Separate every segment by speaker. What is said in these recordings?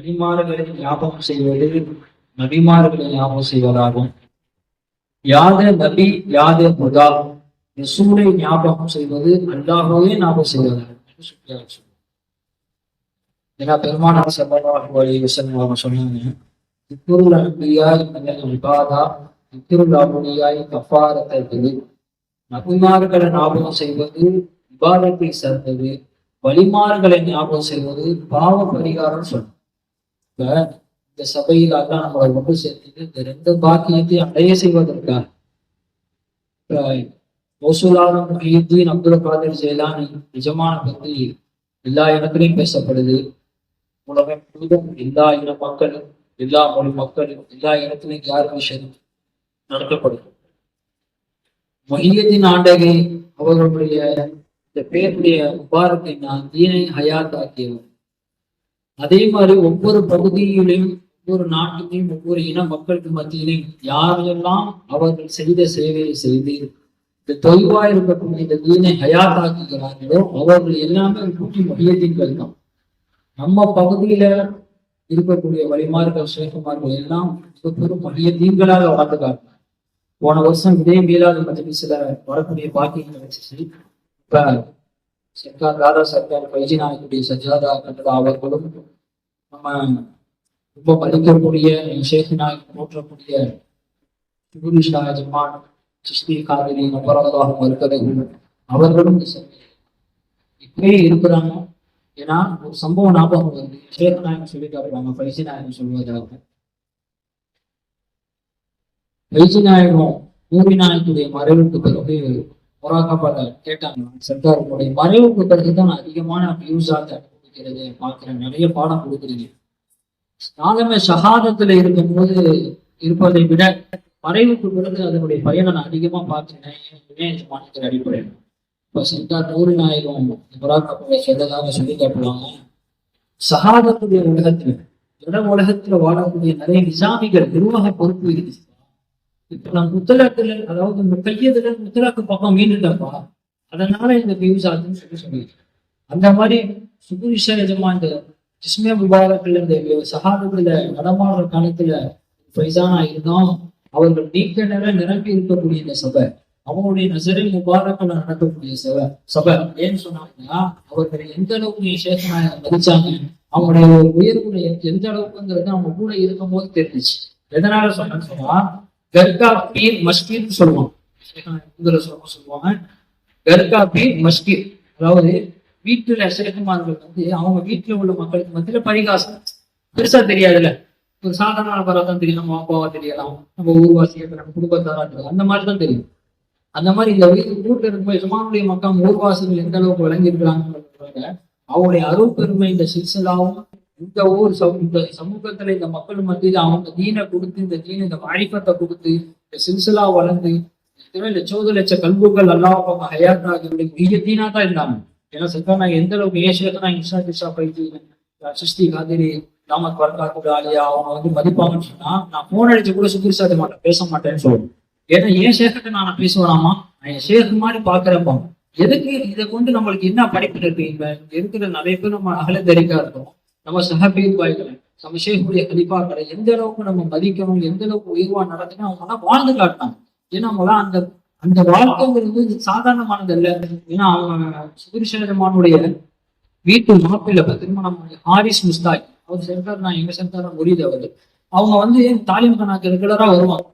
Speaker 1: வழிமாறுகளை ஞாபகம் செய்வது நபிமார்களை ஞாபகம் செய்வதாகும். யாது நபி யாது முதா ரசூலை ஞாபகம் செய்வது அல்லாஹாவே ஞாபகம் செய்வதாகும். ஏன்னா பெருமான சல்லல்லாஹு அலைஹி வஸல்லம் அவங்க சொன்னாங்க இக்குருள் அன்பியாய் விபாதா இபாதா இக்குருள் அவுலியாய் கஃபாரத்தல் நபிமார்களை ஞாபகம் செய்வது விவாதத்தை சேர்ந்தது வழிமார்களை ஞாபகம் செய்வது பாவ பரிகாரம் சொல்லும் இந்த சபையில் அல்லாஹ் நம்மளை ஒன்று சேர்த்து இந்த ரெண்டு பாக்கியத்தை அடைய செய்வதற்காக. மோசூலான மௌசூலான முஹியுத்தீன் அப்துல் காதிர் ஜெயலானி நிஜமான பற்றி எல்லா இடத்துலையும் பேசப்படுது. உலகம் முழுவதும் எல்லா இன மக்களும் எல்லா மொழி மக்களும் எல்லா இடத்துலையும் யார் விஷயம் நடத்தப்படுது மொஹியத்தின் ஆண்டகை அவர்களுடைய இந்த பேருடைய முபாரத்தை நான் தீனை ஹயாத்தாக்கியவர் அதே மாதிரி ஒவ்வொரு பகுதியிலும் ஒவ்வொரு நாட்டுக்கும் ஒவ்வொரு இன மக்களுக்கு மத்தியிலையும் யாரெல்லாம் அவர்கள் செய்த சேவையை செய்து இந்த தொய்வா இருக்கக்கூடிய இந்த தீனை ஹயாத்தாக்குகிறார்களோ அவர்கள் எல்லாமே கூட்டி மொழியத்தின்கள் தான். நம்ம பகுதியில இருக்கக்கூடிய வழிமார்கள் சேகமார்கள் எல்லாம் பெரும் மகிய தீங்களாக வளர்ந்துக்காங்க போன வருஷம் இதே மீளாது சில வரக்கூடிய பாக்கியங்களை வச்சு இப்ப சர்க்கார் ராதா சர்க்கார் பைஜி நாயக்குடைய சஜாதா கண்டதா அவர்களும் நம்ம ரொம்ப படிக்கக்கூடிய ஷேக் போற்றக்கூடிய சுகுரி ஷா ஜமான் காவிரி அபராதாக மறுக்கிறது அவர்களும் இந்த சபையில் இப்பவே இருக்கிறாங்க. ஏன்னா ஒரு சம்பவம் ஞாபகம் வருது. சேகநாயகம் சொல்லிட்டு சொல்லி காட்டுறாங்க பைசி நாயகம் சொல்வதாக. பயிற்சி நாயகம் பூமி நாயகத்துடைய மறைவுக்கு பிறகு முராகாபால கேட்டாங்க. சர்க்காருடைய மறைவுக்கு பிறகு தான் அதிகமான வியூஸ் ஆக கொடுக்கிறது. பார்க்கிறேன் நிறைய பாடம் கொடுக்குறீங்க. நாளுமே ஷஹாதத்துல இருக்கும்போது இருப்பதை விட மறைவுக்கு பிறகு அதனுடைய பயனை நான் அதிகமா பார்க்கிறேன். மாநிலத்தின் அடிப்படையில். இப்ப சர்க்கார் நூறு நாயகம் முராகாபால சொல்லதாக சொல்லி கேட்கலாம். சகாதத்துடைய உலகத்துல இட உலகத்துல வாழக்கூடிய நிறைய நிசாமிகள் நிர்வாக பொறுப்பு இருக்குது. இப்ப நான் முத்தலாக்குல அதாவது இந்த கையதுல முத்தலாக்கு பக்கம் மீண்டுட்டப்பா அதனால இந்த வியூஸ் ஆகுதுன்னு சொல்லி சொல்லியிருக்கேன் அந்த மாதிரி சுகுரிஷா எஜமா இந்த ஜிஸ்மிய விபாகத்துல இந்த சகாதத்துல நடமாடுற காலத்துல பைசானா இருந்தோம் அவர்கள் நீக்க நிரம்பி இருக்கக்கூடிய இந்த சபை அவங்களுடைய நசரில் முபாரக்கில் நடக்கக்கூடிய சபை சபை. ஏன்னு சொன்னாங்கன்னா அவர்கள் எந்த அளவுக்கு நீ சேஷனாய மதிச்சாங்க அவங்களுடைய உயர்வுல எந்த அளவுக்குங்கிறது அவங்க கூட இருக்கும் போது தெரிஞ்சிச்சு. எதனால சொன்னேன்னு சொன்னா கர்கா பீர் மஸ்கீத் சொல்லுவாங்க. சொல்லுவாங்க கர்கா பீர் மஸ்கீர் அதாவது வீட்டுல சேகமார்கள் வந்து அவங்க வீட்டுல உள்ள மக்களுக்கு மத்தியில பரிகாசம். பெருசா தெரியாதுல்ல. ஒரு சாதாரண பரவாதான் தெரியும். நம்ம அப்பாவா தெரியலாம் நம்ம ஊர்வாசியை நம்ம குடும்பத்தாரா இருக்கலாம் அந்த மாதிரி தான் தெரியும். அந்த மாதிரி இந்த வீட்டு வீட்டுல இருக்கும்போது எஜமானுடைய மக்கள் ஊர்வாசிகள் எந்த அளவுக்கு விளங்கி இருக்கிறாங்க அவங்களுடைய அருள் பெருமை இந்த சில்சிலாவும் இந்த ஊர் சமூ இந்த சமூகத்துல இந்த மக்கள் மத்தியில் அவங்க தீனை கொடுத்து இந்த தீன இந்த வாய்ப்பத்தை கொடுத்து இந்த சில்சிலா வளர்ந்து எத்தனை லட்சோது லட்ச கல்புகள் அல்லாஹ் ஹயாத்தாக மிக தீனா தான் இருந்தாங்க ஏன்னா சர்க்கார் நான் எந்த அளவுக்கு ஏன் நான் இன்சா திசா பயிற்சி சிருஷ்டி காதிரி ராமத் பரகாக்கூட ஆலியா அவங்க வந்து மதிப்பாங்கன்னு சொன்னா நான் போன் அடிச்சு கூட சுத்திரி சாத்த மாட்டேன் பேச மாட்டேன்னு சொல்லுவேன் ஏன்னா ஏன் சேகத்தை நான் பேசுவேனாமா? நான் என் சேக மாதிரி பாக்குறப்போ. எதுக்கு இதை கொண்டு நம்மளுக்கு என்ன படிப்பு இருக்கு? இப்ப இருக்கிற நிறைய பேர் நம்ம அகலத்தரிக்கா இருக்கோம். நம்ம சகபீர்வாய்களை நம்ம ஷேகுடைய கலிப்பாக்களை எந்த அளவுக்கு நம்ம மதிக்கணும் எந்த அளவுக்கு உயர்வா நடக்கணும் அவங்க வாழ்ந்து காட்டினாங்க. ஏன்னா அவங்களாம் அந்த அந்த வாழ்க்கைங்கிறது சாதாரணமானது அல்ல. ஏன்னா அவங்க சுகுரிசேதமானுடைய வீட்டு மாப்பிள்ள திருமணம் ஹாரிஸ் முஸ்தாக் அவர் சர்க்கார் நான் எங்க சர்க்கார முடியுது அவர் அவங்க வந்து தாலிம் கணக்கு ரெகுலரா வருவாங்க?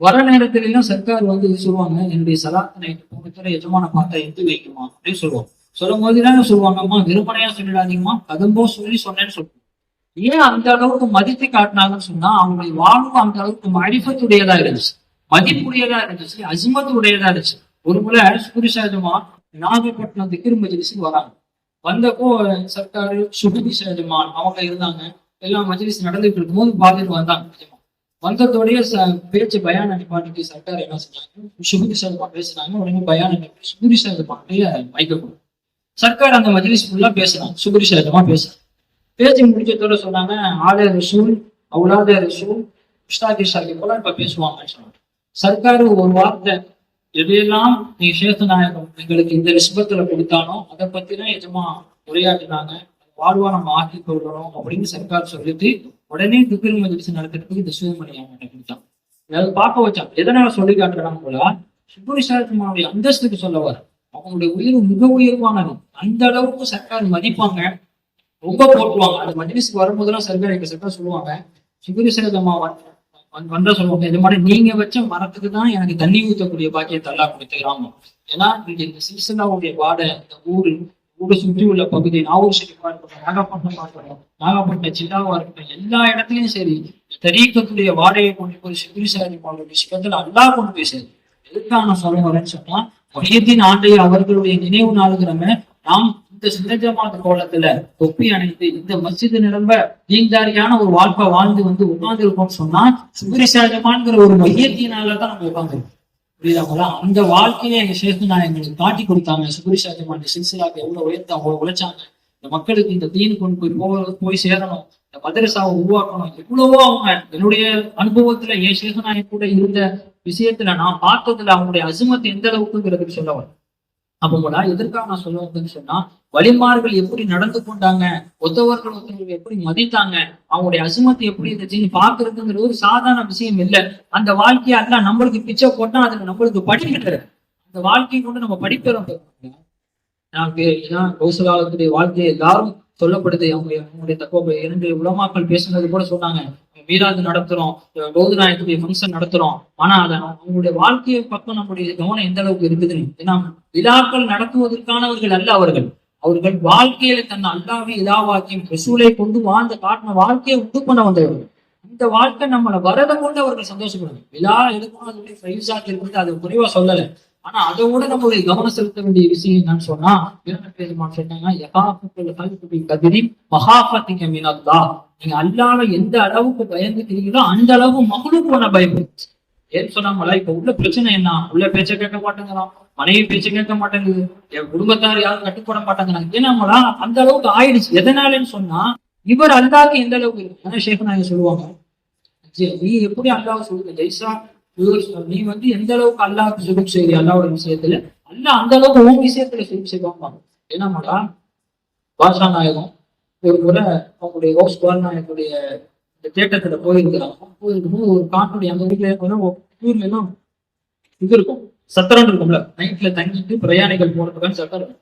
Speaker 1: வர நேரத்துல எல்லாம் சர்க்கார் வந்து சொல்லுவாங்க என்னுடைய சலாத்தனை நைட்டு எஜமான பார்த்தா எடுத்து வைக்குமா அப்படின்னு சொல்லுவாங்க. சொல்லும் போது தானே சொல்லுவாங்கம்மா விருப்பனையா சொல்லிடாதீங்கம்மா. கதம்போ சொல்லி சொன்னேன்னு சொல்லுவோம். ஏன் அந்த அளவுக்கு மதித்து காட்டினாங்கன்னு சொன்னா அவங்களுடைய வாழ்வு அந்த அளவுக்கு மடிப்பத்துடையதா இருந்துச்சு. மதிப்புடையதா இருந்துச்சு அசிமத்து உடையதா இருந்துச்சு ஒரு முறை சுகுரிசாஜமா நாகப்பட்டினம் திக்கிரு மஜ்லிஸுக்கு வராங்க. வந்தப்போ சர்க்காரு சுகுதி சேஜமான் அவங்க இருந்தாங்க. எல்லாம் மஜிலிஸ் நடந்துட்டு இருக்கும்போது பாதிட்டு வந்தாங்க. வந்ததோடைய பேச்சு பயான நிப்பாட்டிக்கு சர்க்கார் என்ன செஞ்சாங்க சுகுதி சஜமான் பேசுனாங்க உடனே பயான அனுப்பி சுகுதி சஜமானுடைய மைக்க சர்க்கார் அந்த மஜ்லிஸ் ஃபுல்லாக பேசுறாங்க சுகுரி சஜமா பேசி பேச்சு முடிச்சதோட சொன்னாங்க ஆலய ரசூல் அவுலாத ரசூல் உஸ்தாதி ஷாகி போல இப்ப பேசுவாங்கன்னு சொன்னாங்க. சர்க்காரு ஒரு வார்த்தை எதையெல்லாம் நீ சேத்தநாயகம் எங்களுக்கு இந்த ரிஸ்பத்தில் கொடுத்தானோ அதை பத்தி தான் எஜமா உரையாடினாங்க. வாழ்வா நம்ம ஆக்கி கொள்ளணும் அப்படின்னு சர்க்கார் சொல்லிட்டு உடனே துக்கில் மஜ்லிஸ் நடத்துறதுக்கு இந்த சிவமணி அவங்கள்ட்ட கொடுத்தான். அதாவது பார்க்க வச்சான். எதனால சொல்லி காட்டுறாங்க போல சுப்ரி சாரத்மாவுடைய அந்தஸ்துக்கு சொல்ல சொல்லவார் அவங்களுடைய உயிர் மிக உயர்வானது. அந்த அளவுக்கு சர்க்கார் மதிப்பாங்க. ரொம்ப போட்டுவாங்க. அந்த மஜ்லிஸ்க்கு வரும்போதெல்லாம் சர்க்கார் எங்க சர்க்கார் சொல்லுவாங்க. சுகரிசேதமா சாரத்மா வந்தா சொல்லுவாங்க. இது மாதிரி நீங்க வச்ச மரத்துக்கு தான் எனக்கு தண்ணி ஊற்றக்கூடிய பாக்கியத்தை எல்லாம் கொடுத்து ஏன்னா இங்க இந்த சில்சிலாவுடைய வாடை இந்த ஊரு ஊரை சுற்றி உள்ள பகுதி நாகூர் ஷெரீஃபா இருக்கட்டும் நாகப்பட்டினமா இருக்கட்டும் நாகப்பட்டினம் ஜில்லாவா இருக்கட்டும் எல்லா இடத்துலயும் சரி தரீக்கத்துடைய வாடகையை கொண்டு போய் சிபிரி சாரிமாவுடைய விஷயத்துல அல்லா கொண்டு போய் சேரும். எதுக்கான சொல்ல வரேன்னு சொன்னா மையத்தின் ஆண்டை அவர்களுடைய நினைவு நாளுகிறவங்க நாம் இந்த சிந்தஜமாத கோலத்துல தொப்பி அணைத்து இந்த மஸ்ஜிது நிரம்ப நீங்காரியான ஒரு வாழ்க்கை வாழ்ந்து வந்து உட்கார்ந்து இருக்கோம்னு சொன்னா சுபிரி ஒரு மையத்தினாலதான் நம்ம உட்காந்துருக்கோம் புரியுதாங்களா அந்த வாழ்க்கையை எங்க சேர்த்து நான் எங்களுக்கு காட்டி கொடுத்தாங்க. சுபரிசாஜமான சாஜமான் சில்சிலாக்கு எவ்வளவு உயர்த்த அவங்க உழைச்சாங்க. இந்த மக்களுக்கு இந்த தீன் கொண்டு போய் போக போய் சேரணும். இந்த மதரசாவை உருவாக்கணும். எவ்வளவோ அவங்க என்னுடைய அனுபவத்துல என் சேகநாயக் கூட இருந்த விஷயத்துல நான் பார்த்ததுல அவங்களுடைய அசுமத்து எந்த அளவுக்குங்கிறதுக்கு சொல்ல வரேன் அப்போ கூட எதற்காக நான் சொல்ல வந்தேன்னு சொன்னா வழிமார்கள் எப்படி நடந்து கொண்டாங்க ஒத்தவர்கள் ஒருத்தவர்கள் எப்படி மதித்தாங்க அவங்களுடைய அசுமத்தை எப்படி இருந்துச்சுன்னு பாக்குறதுங்கிற ஒரு சாதாரண விஷயம் இல்லை. அந்த வாழ்க்கையை எல்லாம் நம்மளுக்கு பிச்சை போட்டா அதுல நம்மளுக்கு படிக்கிற அந்த வாழ்க்கையை கொண்டு நம்ம படிக்கிறோம் நான் ஏன்னா கௌசலாளத்துடைய வாழ்க்கையை எல்லாரும் சொல்லப்படுது. அவங்க அவங்களுடைய தத்துவ இரண்டு உலமாக்கள் பேசுனது கூட சொன்னாங்க. மீராது நடத்துறோம். கௌது நாயக்குடைய ஃபங்க்ஷன் நடத்துறோம். ஆனா அதை அவங்களுடைய வாழ்க்கையை பக்கம் நம்முடைய கவனம் எந்த அளவுக்கு இருக்குதுன்னு ஏன்னா விழாக்கள் நடத்துவதற்கானவர்கள் அல்ல அவர்கள். அவர்கள் வாழ்க்கையில தன் அல்லாவை இதாவாக்கியும் ரசூலை கொண்டு வாழ்ந்த காட்டின வாழ்க்கையை உண்டு பண்ண வந்தவர்கள். இந்த வாழ்க்கை நம்மளை வரதை கொண்டு அவர்கள் சந்தோஷப்படுது விழா எடுக்கணும் அதனுடைய ஃபைவ்ஸாக்கு இருக்குது அது குறைவா சொல்லலை. ஆனா அதோட நம்ம கவனம் செலுத்த வேண்டிய விஷயம் என்னன்னு சொன்னா பெருமான் சொன்னாங்க யகாஃபத்துல் கதிரி மகாஃபத்திக மீனல்லா நீங்க அல்லாம எந்த அளவுக்கு பயந்துக்கிறீங்களோ அந்த அளவு மகளும் போன பயப்படு ஏன்னு சொன்னாங்களா இப்ப உள்ள பிரச்சனை என்ன? உள்ள பேச்ச கேட்க மாட்டேங்கிறான். மனைவி பேச்ச கேட்க மாட்டேங்குது. என் குடும்பத்தார் யாரும் கட்டுப்பட மாட்டேங்கிறாங்க. ஏன்னாங்களா அந்த அளவுக்கு ஆயிடுச்சு. எதனாலன்னு சொன்னா இவர் அல்லாக்கு எந்த அளவுக்கு இருக்கு? சொல்லுவாங்க. நீ எப்படி அல்லாஹ் சொல்லுங்க ஜெய்சா நீ வந்து எந்த அளவுக்கு அல்லாவுக்கு சுகம் செய்தி அல்லாவோட விஷயத்துல. அல்ல அந்த அளவுக்கு உன் விஷயத்துல சுகம் செய்வாங்க என்னமாடா பாஷா நாயகம் ஒரு முறை அவங்களுடைய ரோஸ் குமார் இந்த தேட்டத்துல போயிருக்கிறாங்க போயிருக்கும்போது ஒரு காட்டுடைய அந்த வீட்டுல ஊர்ல எல்லாம் இது இருக்கும். சத்திரம் இருக்கும்ல. நைட்ல தங்கிட்டு பிரயாணிகள் போறதுக்கான சத்திரம்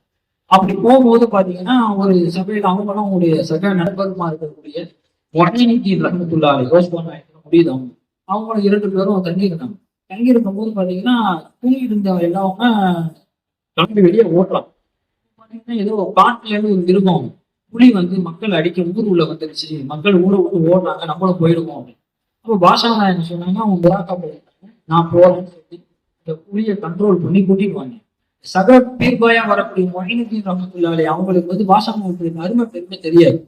Speaker 1: அப்படி போகும்போது பாத்தீங்கன்னா ஒரு சபையில அவங்களும் அவங்களுடைய சக நண்பருமா இருக்கக்கூடிய உடனே ரஹமத்துல்லா ரோஸ் குமார் முடியுது அவங்க. அவங்களும் இரண்டு பேரும் தங்கி இருந்தாங்க தங்கி இருக்கும் போது பாத்தீங்கன்னா தூங்கி இருந்த எல்லாமே கிளம்பி வெளியே ஓட்டலாம். ஏதோ காட்டுல இருந்து ஒரு மிருகம் புலி வந்து மக்கள் அடிக்க ஊர் உள்ள வந்துருச்சு. மக்கள் ஊரை விட்டு ஓடுறாங்க நம்மளும் போயிடுவோம் அப்படின்னு. அப்போ பாஷா நாயகன் சொன்னாங்க அவங்க புறாக்கா போயிருந்தாங்க நான் போறேன்னு சொல்லி இந்த புலியை கண்ட்ரோல் பண்ணி கூட்டிட்டு வாங்க சக பீர்பாயா வரக்கூடிய மொழினுக்கு ரமத்துள்ளாலே அவங்களுக்கு வந்து பாஷா அருமை பெருமை தெரியாது.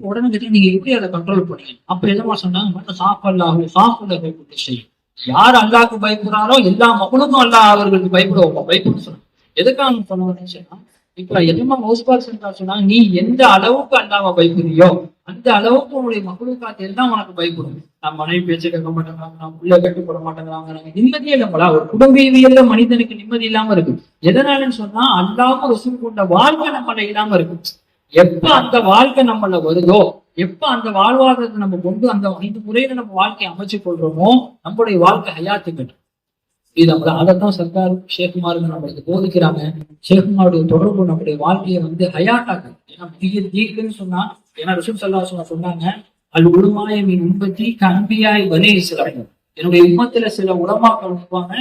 Speaker 1: உடனே நீங்க எப்படி அதை கண்ட்ரோல் பண்ணீங்க அப்ப என்னமா சொன்னாங்க மட்டும் சாஃபல்லாஹு சாஃபுல்லாஹு செய்யும் யார் அல்லாஹ்க்கு பயப்படுறாரோ எல்லா மக்களுக்கும் அல்லாஹ் அவர்களுக்கு பயப்படுவோம் பயப்பட சொன்னாங்க எதுக்காக சொன்னாங்கன்னு சொன்னா இப்ப எதுமா மௌஸ்பால் சென்றா சொன்னா நீ எந்த அளவுக்கு அல்லாவை பயப்படுறியோ அந்த அளவுக்கு உங்களுடைய மக்களுக்காக எல்லாம் உனக்கு பயப்படும். நம்ம மனைவி பேச்சு கேட்க மாட்டேங்கிறாங்க நம்ம பிள்ளை கட்டுப்பட மாட்டேங்கிறாங்க நிம்மதியே இல்லப்படா ஒரு குடும்பவியல்ல மனிதனுக்கு நிம்மதி இல்லாம இருக்கு. எதனாலன்னு சொன்னா அல்லாம ரசூல் கொண்ட வாழ்க்கை நம்மள இல்லாம இருக்கு. எப்ப அந்த வாழ்க்கை நம்மள வருதோ எப்ப அந்த வாழ்வாதாரத்தை நம்ம கொண்டு அந்த ஐந்து முறையில நம்ம வாழ்க்கையை அமைச்சு கொள்றோமோ நம்மளுடைய வாழ்க்கை ஹயாத்துக்கு இது நம்ம அதைத்தான் சர்க்கார் ஷேகுமாருக்கு நம்மளுக்கு போதிக்கிறாங்க. ஷேகுமாருடைய தொடர்பு நம்முடைய வாழ்க்கையை வந்து ஹயாட்டாக்கு ஏன்னா பெரிய தீர்க்குன்னு சொன்னா ஏன்னா ரிஷப் சல்லா சொன்னாங்க அது உருமாய மீன் உண்பத்தி கம்பியாய் வலி இஸ்லாம் என்னுடைய உண்மத்துல சில உலமாக்கள் இருப்பாங்க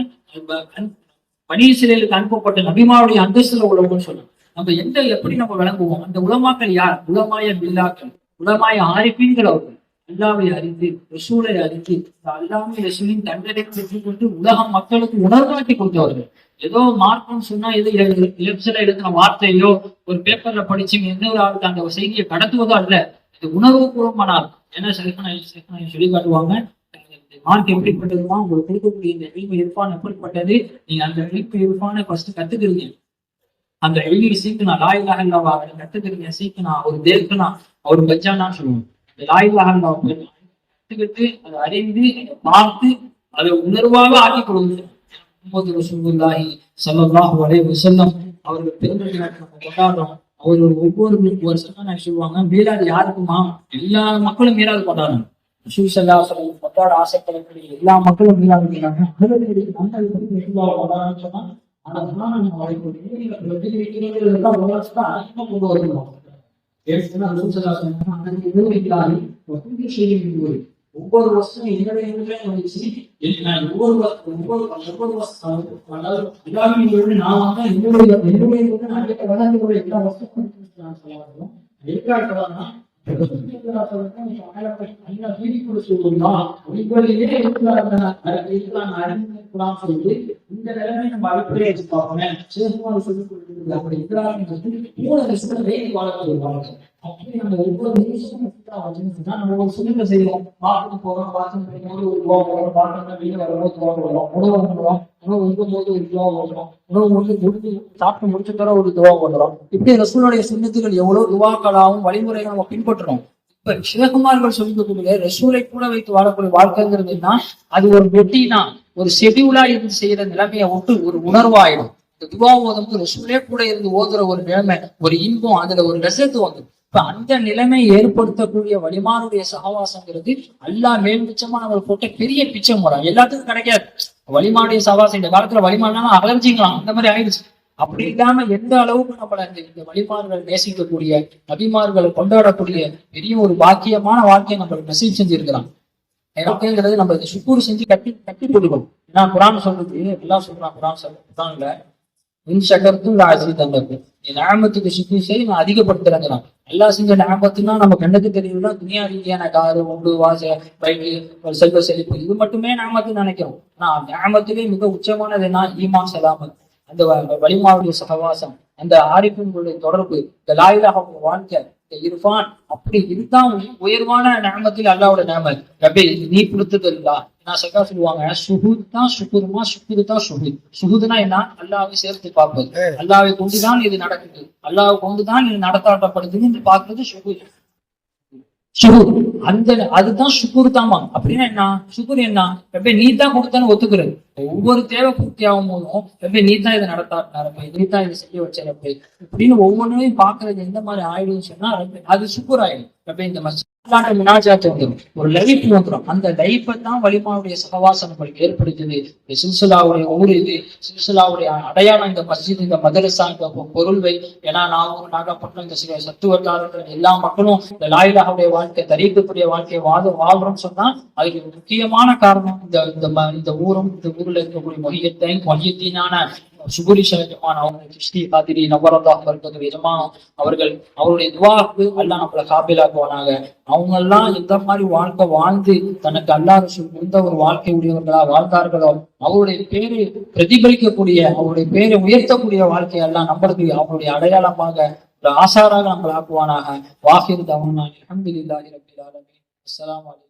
Speaker 1: பனி சிலைகளுக்கு அனுப்பப்பட்ட நபிமாவுடைய அந்தஸ்துல உள்ளவங்கன்னு சொன்னாங்க. நம்ம எந்த எப்படி நம்ம விளங்குவோம்? அந்த உலமாக்கள் யார்? உலமாய பில்லாக்கள் உலமாய ஆரிப்பீன்கள் அவர்கள் அல்லாவை அறிந்து ரசூலை அறிந்து அல்லாமை ரசூலின் தண்டனை பெற்றுக் கொண்டு உலகம் மக்களுக்கு உணர்வாக்கி கொடுத்தவர்கள். ஏதோ மார்க்கம் சொன்னா எது லெப்ட்ல எழுதின வார்த்தையோ ஒரு பேப்பர்ல படிச்சு இன்னொரு ஆளுக்கு அந்த செய்தியை கடத்துவதோ அல்ல. இது உணர்வு பூர்வமான என்ன சேகனாய் சொல்லி காட்டுவாங்க. மார்க் எப்படிப்பட்டதுமா உங்களுக்கு கொடுக்கக்கூடிய இந்த எளிமை இருப்பான் எப்படிப்பட்டது? நீங்க அந்த எளிப்பு இருப்பான ஃபர்ஸ்ட் கத்துக்கிறீங்க. அந்த எளியை சீக்கினா லாயிலாக அவர் கத்துக்கிறீங்க சீக்கினா ஒரு தேர்க்கனா அவர் பச்சானான்னு சொல்லுவாங்க. லாயிலாக கத்துக்கிட்டு அதை அறிந்து பார்த்து அதை உணர்வாக ஆக்கி கொடுங்க முகமது ரசூலுல்லாஹி ஸல்லல்லாஹு அவர்கள் பிறந்த கொண்டாடுறோம் அவர் ஒரு ஒவ்வொரு ஒரு நான் சொல்லுவாங்க? மீறாது யாருக்குமா? எல்லா மக்களும் மீறாது கொண்டாடணும். சுசல்லா சொல்லி ஆசைப்படக்கூடிய எல்லா மக்களும் மீலாது கொண்டாடணும். அதுல நம்ம வருஷம் அதிகமா கொண்டு ஒவ்வொரு வருஷமும் வந்துச்சு நான் ஒவ்வொரு ஒவ்வொரு ஒவ்வொரு வருஷம் அதாவது நான் வந்து என்னுடைய என்னுடைய வந்து நான் அடுத்த வளர்ந்து எல்லா வருஷமும் நான் சொல்ல வரணும் இந்த நிலைமை நம்ம அடிப்படையை வச்சு பார்ப்போமே அப்படி இருக்கிறாங்க மூணு வருஷத்துல வேலை வாழ்க்கை வாழ்க்கை போறோம் பாத்ரூம் போகும்போது ஒரு ரூபா வரும்போது ரூபா போடுறோம் உணவு பண்ணுறோம் உணவு ஒரு ரூபா போடுறோம் உணவு முடிஞ்சு சாப்பிட்டு முடிச்சு தர ஒரு துவா போடுறோம் இப்படி ரசூலுடைய சுண்ணத்துகள் எவ்வளவு துவாக்களாகவும் வழிமுறைகள் நம்ம பின்பற்றுறோம் இப்ப சிவகுமார்கள் சொல்லிக்கூடிய ரசூலை கூட வைத்து வாழக்கூடிய வாழ்க்கைங்கிறதுனா அது ஒரு வெட்டி ஒரு ஷெடியூலா இருந்து செய்யற நிலைமையை விட்டு ஒரு உணர்வாயிடும். துவா ஓதும் ரசூலே கூட இருந்து ஓதுற ஒரு நிலைமை ஒரு இன்பம் அதுல ஒரு ரசத்து வந்து. இப்ப அந்த நிலைமை ஏற்படுத்தக்கூடிய வலிமானுடைய சகவாசங்கிறது அல்லா மேம்பிச்சமா நம்ம போட்ட பெரிய பிச்சை முறை. எல்லாத்துக்கும் கிடைக்காது. வலிமானுடைய சகவாசம் இந்த காலத்துல வலிமானா அலர்ஜிங்களாம் அந்த மாதிரி ஆயிடுச்சு. அப்படி இல்லாம எந்த அளவுக்கு நம்மள இந்த இந்த வழிமார்கள் நேசிக்கக்கூடிய நபிமார்களை கொண்டாடக்கூடிய பெரிய ஒரு பாக்கியமான வாழ்க்கையை நம்மளுக்கு மெசேஜ் செஞ்சிருக்கிறான் எனக்குங்கிறது நம்ம சுக்கூர் செஞ்சு கட்டி கட்டி கொடுக்கணும். ஏன்னா குரான் சொல்றது எல்லாம் சொல்றான் குரான் சொல்ற குரான்ல இன் சக்கரத்தும் ஆசி தந்தது நீ ஞாபகத்துக்கு சுத்தி நான் அதிகப்படுத்துறேங்கிறான் எல்லாம் செஞ்ச ஞாபகத்துனா நம்ம கண்ணுக்கு தெரியுதுன்னா துணியா ரீதியான காரு உண்டு வாச பைக்கு செல்வ செழிப்பு இது மட்டுமே நாமத்து நினைக்கிறோம். ஆனா ஞாபகத்திலே மிக உச்சமானது என்ன? ஈமான் சலாமத். அந்த வ- வலிமாவுடைய சகவாசம் அந்த ஆரிஃபின்களுடைய தொடர்பு இந்த லாயிலாக வாழ்க்கை இந்த இர்ஃபான் அப்படி இதுதான் உயர்வான நாமத்தில் அல்லாவோட நாம. ரபே நீ கொடுத்தது இல்லா நான் சக்கா சொல்லுவாங்க சுகுத் தான் சுகுருமா சுகுது தான் சுகுத் சுகுதுனா என்ன? அல்லாவை சேர்த்து பார்ப்பது. அல்லாவை கொண்டுதான் இது நடக்குது. அல்லாவை கொண்டுதான் இது நடத்தாட்டப்படுதுன்னு பார்க்கிறது சுகுத் சுகுர். அந்த அதுதான் சுக்குர் தாமா அப்படின்னா என்ன? சுக்குர் என்ன? எப்ப நீ தான் கொடுத்தான்னு ஒத்துக்கிறது ஒவ்வொரு தேவை பூர்த்தி ஆகும் போதும் எப்படி நீ தான் இதை நடத்தாட்டினாரப்ப நீ தான் இதை செய்ய வச்சிருப்ப இப்படின்னு ஒவ்வொன்றையும் பாக்குறது எந்த மாதிரி ஆயிடுன்னு சொன்னா அது- சூப்பர் ஆயிடும். எப்ப இந்த மஸ்ஜித் மினாஜாத்து வந்துடும் ஒரு லைஃப் வந்துடும் அந்த லைஃபை தான் வலிமாவுடைய சகவாசம் நம்மளுக்கு ஏற்படுத்துது சில்சிலாவுடைய ஊர் இது. சில்சிலாவுடைய அடையாளம் இந்த மஸ்ஜித் இந்த மதரசா இந்த பொ- பொருள்வை ஏன்னா நாகூர் நாகப்பட்டினம் இந்த சில சத்து வட்டாரங்கள் எல்லா மக்களும் இந்த லாயிலாவுடைய வாழ்க்கை தரிக்கக்கூடிய வாழ்க்கையை வாழ வாழ்றோம்னு சொன்னா அதுக்கு முக்கியமான காரணம் இந்த இந்த இந்த ஊரும் இந்த ஊர்ல இருக்கக்கூடிய மொழியத்தை மொழியத்தினான சுகுரி சகஜமான அவங்க கிருஷ்ணி காதிரி நவரதாக அவர்கள் எஜமானம் அவர்கள் அவருடைய துவாக்கு அல்லா நம்மளை காப்பிலாக்குவானாக அவங்க எல்லாம் எந்த மாதிரி வாழ்க்கை வாழ்ந்து தனக்கு அல்லாஹ் இருந்த ஒரு வாழ்க்கை உடையவர்களா வாழ்ந்தார்களோ அவருடைய பேரை பிரதிபலிக்கக்கூடிய அவருடைய பேரை உயர்த்தக்கூடிய வாழ்க்கையெல்லாம் நம்மளுக்கு அவங்களுடைய அடையாளமாக ஆசாராக நம்மளை ஆக்குவானாக. வாஹிர் தவனான் அஹமதுல்லாஹி ரபில் ஆலமீன். அஸ்லாம் அலைக்கும்.